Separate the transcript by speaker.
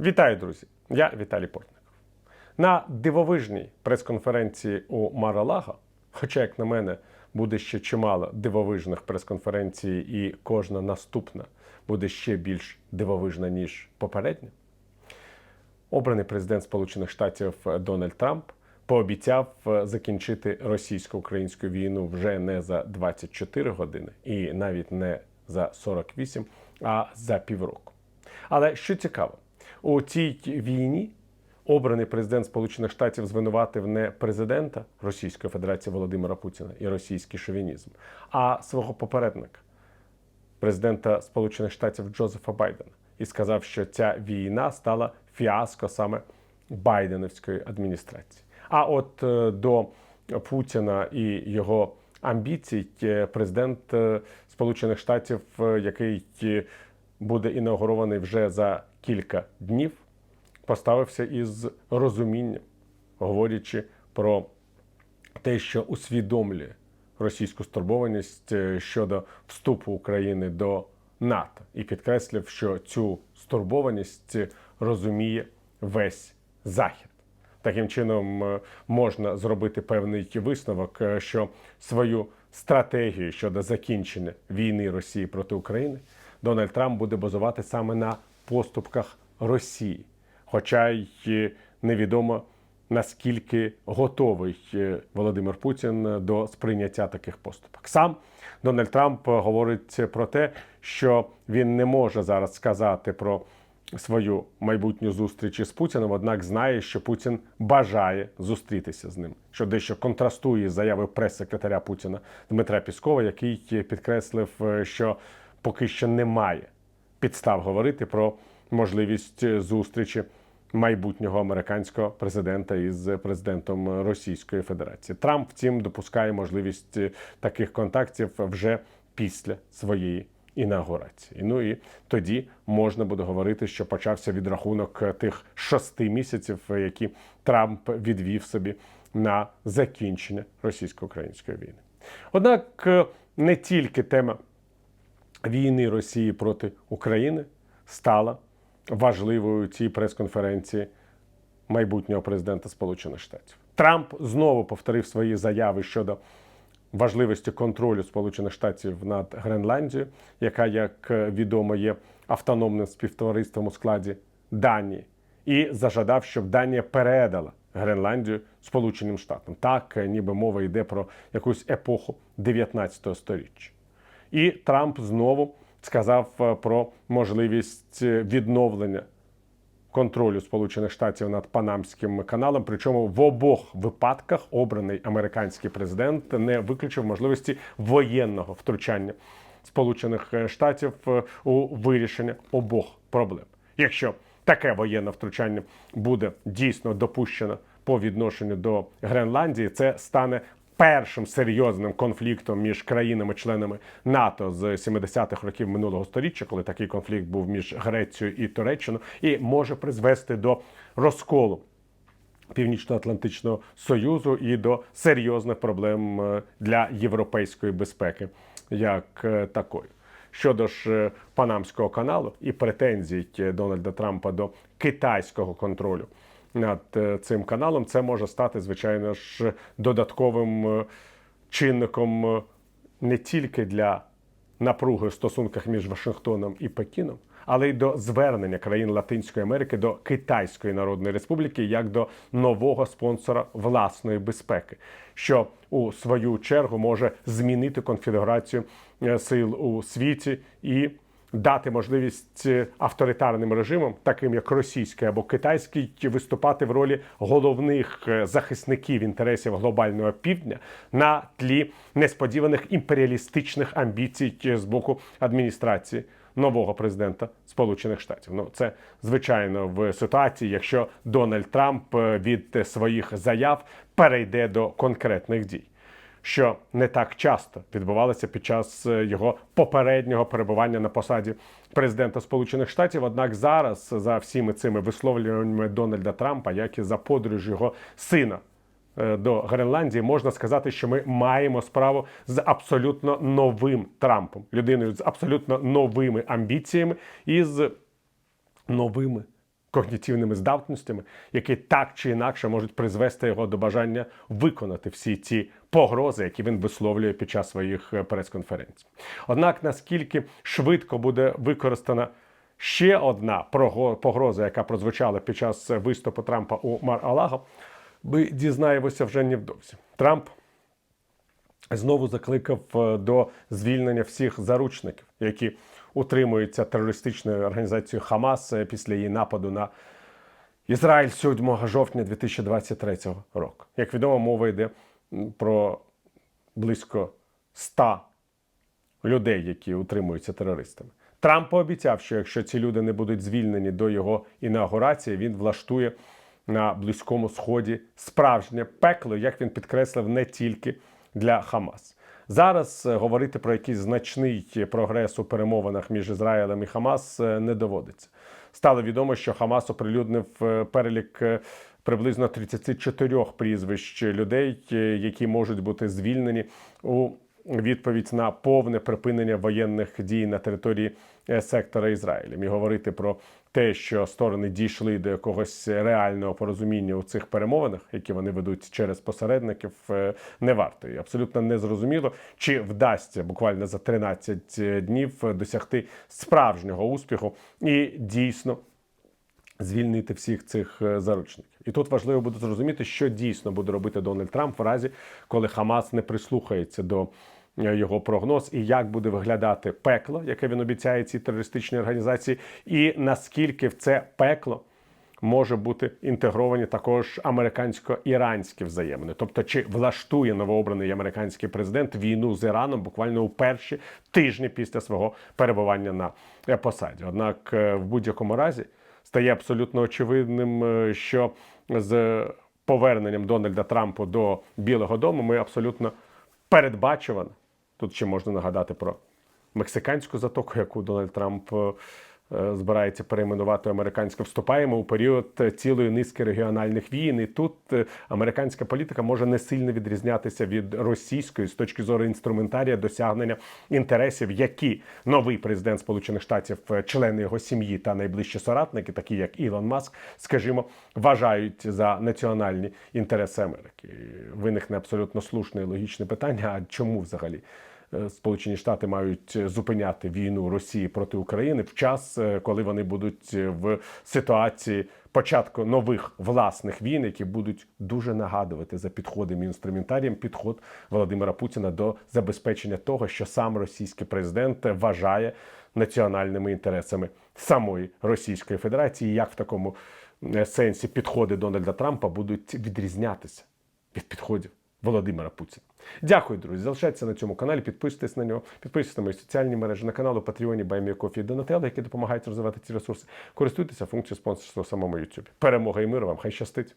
Speaker 1: Вітаю, друзі! Я Віталій Портников. На дивовижній прес-конференції у Маралаго, хоча, як на мене, буде ще чимало дивовижних прес-конференцій, і кожна наступна буде ще більш дивовижна, ніж попередня. Обраний президент Сполучених Штатів Дональд Трамп пообіцяв е, закінчити російсько-українську війну вже не за 24 години і навіть не за 48, а за півроку. Але що цікаво, у цій війні обраний президент Сполучених Штатів звинуватив не президента Російської Федерації Володимира Путіна і російський шовінізм, а свого попередника, президента Сполучених Штатів Джозефа Байдена, і сказав, що ця війна стала фіаско саме Байденівської адміністрації. А от е, до Путіна і його амбіцій президент е, Сполучених Штатів, е, який буде інаугурований вже за кілька днів, поставився із розумінням, говорячи про те, що усвідомлює російську стурбованість е, щодо вступу України до НАТО, і підкреслив, що цю стурбованість розуміє весь Захід. Таким чином е, можна зробити певний висновок, е, що свою стратегію щодо закінчення війни Росії проти України Дональд Трамп буде базувати саме на поступках Росії, хоча й невідомо наскільки готовий е, Володимир Путін до сприйняття таких поступок. Сам Дональд Трамп говорить про те, що він не може зараз сказати про свою майбутню зустріч із Путіним, однак знає, що Путін бажає зустрітися з ним, що дещо контрастує з заявою прес-секретаря Путіна Дмитра Піскова, який підкреслив, е, що поки що немає підстав говорити про можливість зустрічі майбутнього американського президента із президентом Російської Федерації. Трамп, втім, допускає можливість е, таких контактів вже після своєї інаугурації. Ну і тоді можна буде говорити, що почався відрахунок тих шести місяців, які Трамп відвів собі на закінчення російсько-української війни. Однак е, не тільки тема війни Росії проти України стала важливою цій прес-конференції майбутнього президента Сполучених Штатів. Трамп знову повторив свої заяви щодо важливості контролю Сполучених Штатів над Гренландією, яка, як відомо, є автономним співтовариством у складі Данії, і зажадав, щоб Данія передала Гренландію Сполученим Штатам. Так, ніби мова йде про якусь епоху 19 століття. І Трамп знову сказав е, про можливість відновлення контролю Сполучених Штатів над Панамським каналом. Причому в обох випадках обраний американський президент не виключив можливості воєнного втручання Сполучених Штатів е, у вирішення обох проблем. Якщо таке воєнне втручання буде дійсно допущено по відношенню до Гренландії, це стане першим серйозним конфліктом між країнами-членами НАТО з 70-х років минулого століття, коли такий конфлікт був між Грецією і Туреччиною, і може призвести до розколу. Північно-Атлантичного союзу і до серйозних проблем е, для європейської безпеки, як е, такої. Щодо ж е, Панамського каналу і претензій Дональда Трампа до китайського контролю над е, цим каналом, це може стати, звичайно ж, додатковим е, чинником е, не тільки для напруги в стосунках між Вашингтоном і Пекіном, але й до звернення країн Латинської Америки до Китайської Народної Республіки як до нового спонсора власної безпеки, що у свою чергу може змінити конфігурацію сил у світі і дати можливість е, авторитарним режимам, таким як російський або китайський, виступати в ролі головних е, захисників інтересів глобального півдня на тлі несподіваних імперіалістичних амбіцій е, з боку адміністрації. Нового президента Сполучених Штатів. Ну це звичайно в ситуації, якщо Дональд Трамп від своїх заяв перейде до конкретних дій що не так часто відбувалося під час е, його попереднього перебування на посаді президента Сполучених Штатів. Однак зараз за всіми цими висловлюваннями Дональда Трампа, як і за подорож його сина. е, До Гренландії можна сказати, що ми маємо справу з абсолютно новим Трампом, людиною з абсолютно новими амбіціями і з новими когнітивними здатностями, які так чи інакше можуть призвести його до бажання виконати всі ці погрози, які він висловлює під час своїх е, прес-конференцій. Однак наскільки швидко буде використана ще одна погроза, яка прозвучала під час виступу Трампа у Мар-Алаго, ми дізнаємося вже невдовзі. Трамп знову закликав е, до звільнення всіх заручників, які утримуються терористичною організацією Хамас е, після її нападу на Ізраїль 7 жовтня 2023 року. Як відомо, мова йде про близько 100 людей, які утримуються терористами. Трамп пообіцяв, що якщо ці люди не будуть звільнені до його інаугурації, він влаштує на близькому сході справжнє пекло, як він підкреслив, не тільки для Хамас. Зараз е, говорити про якийсь значний прогрес у перемовинах між Ізраїлем і Хамас е, не доводиться. Стало відомо, що Хамас оприлюднив е, перелік приблизно 34 прізвищ людей, які можуть бути звільнені у відповідь на повне припинення воєнних дій на території сектора Ізраїлем і говорити про те, що сторони дійшли до якогось реального порозуміння у цих перемовинах, які вони ведуть через посередників, е, не варто. І абсолютно незрозуміло, чи вдасться буквально за 13 днів досягти справжнього успіху і дійсно звільнити всіх цих е, заручників. І тут важливо буде зрозуміти, що дійсно буде робити Дональд Трамп в разі, коли Хамас не прислухається до е, його прогноз, і як буде виглядати пекло, яке він обіцяє цій терористичній організації, і наскільки в це пекло. Може бути інтегровані також американсько-іранські взаємини, тобто чи влаштує новообраний американський президент війну з Іраном буквально у перші тижні після свого перебування на е, посаді. Однак, е, в будь-якому разі стає абсолютно очевидним, е, що з поверненням Дональда Трампа до Білого Дому ми абсолютно передбачувано. Тут ще можна нагадати про мексиканську затоку, яку Дональд Трамп е, збирається перейменувати американську. Вступаємо у період цілої низки регіональних війн. І тут е, американська політика може не сильно відрізнятися від російської з точки зору інструментарія досягнення інтересів, які новий президент Сполучених Штатів, е, члени його сім'ї та найближчі соратники, такі як Ілон Маск, скажімо, вважають за національні інтереси Америки. Виникне абсолютно слушне і логічне питання: а чому взагалі? Е, Сполучені Штати мають зупиняти війну Росії проти України в час, е, коли вони будуть е, в ситуації початку нових власних війн, які будуть дуже нагадувати за підходом і інструментарієм підход Володимира Путіна до забезпечення того, що сам російський президент вважає національними інтересами самої Російської Федерації, як в такому сенсі підходи Дональда Трампа будуть відрізнятися від підходів Володимира Путіна. Дякую, друзі. Залишайтеся на цьому каналі, підписуйтесь на нього, підписуйтесь на мої соціальні мережі, на канал у Патреоні, Байміякофі і Донателла, які допомагають розвивати ці ресурси. Користуйтеся функцією спонсорства самому YouTube. Перемога і миру вам! Хай щастить!